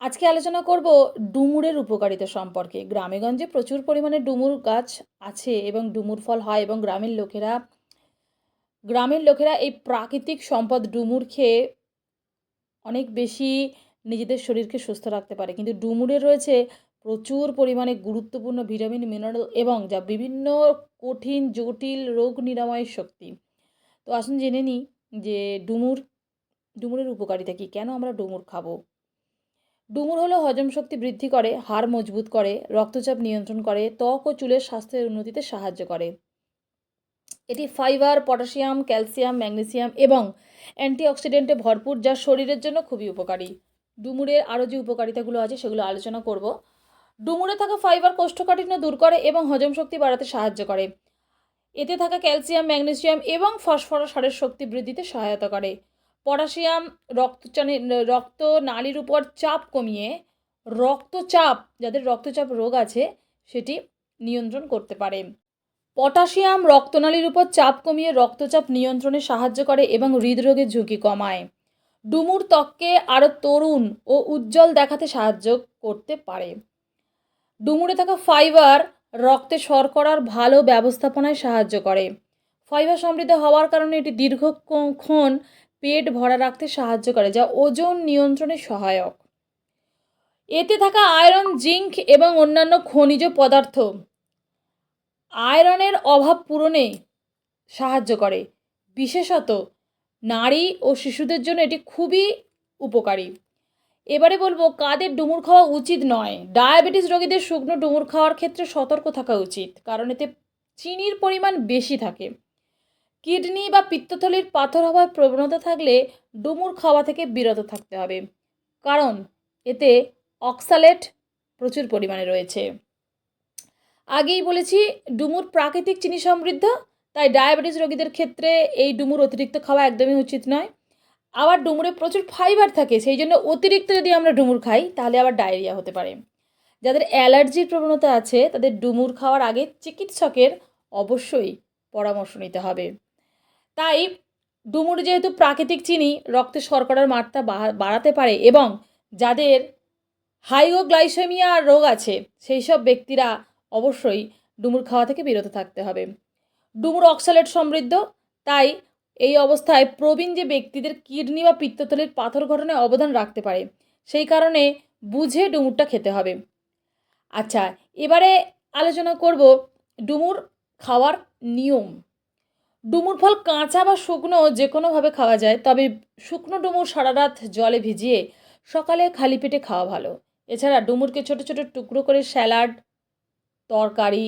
আজকে আলোচনা করব ডুমুরের উপকারিতা সম্পর্কে। গ্রামেগঞ্জে প্রচুর পরিমাণে ডুমুর গাছ আছে এবং ডুমুর ফল হয় এবং গ্রামের লোকেরা গ্রামের লোকেরা এই প্রাকৃতিক সম্পদ ডুমুর খেয়ে অনেক বেশি নিজেদের শরীরকে সুস্থ রাখতে পারে। কিন্তু ডুমুরে রয়েছে প্রচুর পরিমাণে গুরুত্বপূর্ণ ভিটামিন, মিনারেল এবং যা বিভিন্ন কঠিন, জটিল রোগ নিরাময়ের শক্তি। তো আসুন জেনে নিই যে ডুমুর, ডুমুরের উপকারিতা কী? কেন আমরা ডুমুর খাব? ডুমুর হলো হজম শক্তি বৃদ্ধি করে, হাড় মজবুত করে, রক্তচাপ নিয়ন্ত্রণ করে, ত্বক ও চুলের স্বাস্থ্যের উন্নতিতে সাহায্য করে। এটি ফাইবার, পটাশিয়াম, ক্যালসিয়াম, ম্যাগনেসিয়াম এবং অ্যান্টিঅক্সিডেন্টে ভরপুর, যা শরীরের জন্য খুবই উপকারী। ডুমুরের আরও যে উপকারিতাগুলো আছে সেগুলো আলোচনা করব। ডুমুরে থাকা ফাইবার কোষ্ঠকাঠিন্য দূর করে এবং হজম শক্তি বাড়াতে সাহায্য করে। এতে থাকা ক্যালসিয়াম, ম্যাগনেসিয়াম এবং ফসফরাস হাড়ের শক্তি বৃদ্ধিতে সহায়তা করে। পটাশিয়াম রক্তচানে, রক্ত নালীর উপর চাপ কমিয়ে রক্তচাপ, যাদের রক্তচাপ রোগ আছে, সেটি নিয়ন্ত্রণ করতে পারে। পটাশিয়াম রক্তনালীর উপর চাপ কমিয়ে রক্তচাপ নিয়ন্ত্রণে সাহায্য করে এবং হৃদরোগের ঝুঁকি কমায়। ডুমুর ত্বককে আরও তরুণ ও উজ্জ্বল দেখাতে সাহায্য করতে পারে। ডুমুরে থাকা ফাইবার রক্তে শর্করার ভালো ব্যবস্থাপনায় সাহায্য করে। ফাইবার সমৃদ্ধ হওয়ার কারণে এটি দীর্ঘক্ষণ পেট ভরা রাখতে সাহায্য করে, যা ওজন নিয়ন্ত্রণে সহায়ক। এতে থাকা আয়রন, জিঙ্ক এবং অন্যান্য খনিজ পদার্থ আয়রনের অভাব পূরণে সাহায্য করে। বিশেষত নারী ও শিশুদের জন্য এটি খুবই উপকারী। এবারে বলব কাদের ডুমুর খাওয়া উচিত নয়। ডায়াবেটিস রোগীদের শুকনো ডুমুর খাওয়ার ক্ষেত্রে সতর্ক থাকা উচিত, কারণ এতে চিনির পরিমাণ বেশি থাকে। কিডনি বা পিত্তথলির পাথর হওয়ার প্রবণতা থাকলে ডুমুর খাওয়া থেকে বিরত থাকতে হবে। কারণ, এতে অক্সালেট প্রচুর পরিমাণে রয়েছে। আগেই বলেছি, ডুমুর প্রাকৃতিক চিনি সমৃদ্ধ, তাই ডায়াবেটিস রোগীদের ক্ষেত্রে এই ডুমুর অতিরিক্ত খাওয়া একদমই উচিত নয়। আবার ডুমুরে প্রচুর ফাইবার থাকে, সেই জন্য অতিরিক্ত যদি আমরা ডুমুর খাই, তাহলে আবার ডায়রিয়া হতে পারে। যাদের অ্যালার্জির প্রবণতা আছে, তাদের ডুমুর খাওয়ার আগে চিকিৎসকের অবশ্যই পরামর্শ নিতে হবে। তাই ডুমুর যেহেতু প্রাকৃতিক চিনি, রক্তে শর্করার মাত্রা বাড়াতে পারে এবং যাদের হাইগোগ্লাইসেমিয়া রোগ আছে, সেই সব ব্যক্তিরা অবশ্যই ডুমুর খাওয়া থেকে বিরত থাকতে হবে। ডুমুর অক্সালেট সমৃদ্ধ, তাই এই অবস্থায় প্রবীণ যে ব্যক্তিদের কিডনি বা পিত্তথলির পাথর ঘটনায় অবদান রাখতে পারে, সেই কারণে বুঝে ডুমুরটা খেতে হবে। আচ্ছা এবারে আলোচনা করব ডুমুর খাওয়ার নিয়ম। ডুমুর ফল কাঁচা বা শুকনো যে কোনোভাবে খাওয়া যায়, তবে শুকনো ডুমুর সারা রাত জলে ভিজিয়ে সকালে খালি পেটে খাওয়া ভালো। এছাড়া ডুমুরকে ছোটো ছোটো টুকরো করে স্যালাড, তরকারি,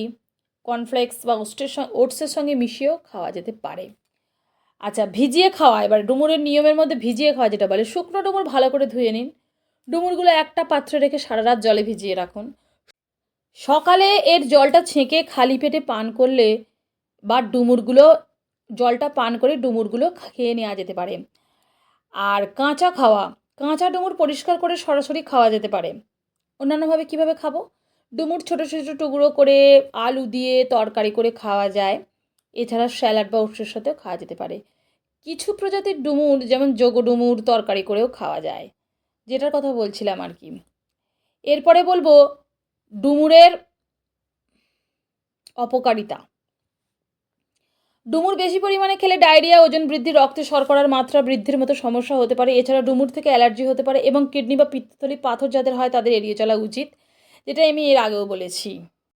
কর্নফ্লেক্স বা ওস্টের সঙ্গে ওটসের সঙ্গে মিশিয়েও খাওয়া যেতে পারে। আচ্ছা ভিজিয়ে খাওয়া, এবার ডুমুরের নিয়মের মধ্যে ভিজিয়ে খাওয়া যেটা বলে, শুকনো ডুমুর ভালো করে ধুয়ে নিন। ডুমুরগুলো একটা পাত্রে রেখে সারা রাত জলে ভিজিয়ে রাখুন। সকালে এর জলটা ছেঁকে খালি পেটে পান করলে বা ডুমুরগুলো জলটা পান করে ডুমুরগুলো খেয়ে নেওয়া যেতে পারে। আর কাঁচা খাওয়া, কাঁচা ডুমুর পরিষ্কার করে সরাসরি খাওয়া যেতে পারে। অন্যান্যভাবে কীভাবে খাব? ডুমুর ছোটো ছোটো টুকরো করে আলু দিয়ে তরকারি করে খাওয়া যায়। এছাড়া স্যালাড বা ওটসের সাথেও খাওয়া যেতে পারে। কিছু প্রজাতির ডুমুর, যেমন যোগ ডুমুর, তরকারি করেও খাওয়া যায়। যেটার কথা বলছিলাম আর কি। এরপরে বলব, ডুমুরের অপকারিতা। ডুমুর বেশি পরিমাণে খেলে ডায়রিয়া, ওজন বৃদ্ধি, রক্তে শর্করার মাত্রা বৃদ্ধির মতো সমস্যা হতে পারে। এছাড়া ডুমুর থেকে অ্যালার্জি হতে পারে এবং কিডনি বা পিত্তথলি পাথর যাদের হয় তাদের এড়িয়ে চলা উচিত যেটা আমি এর আগেও বলেছি।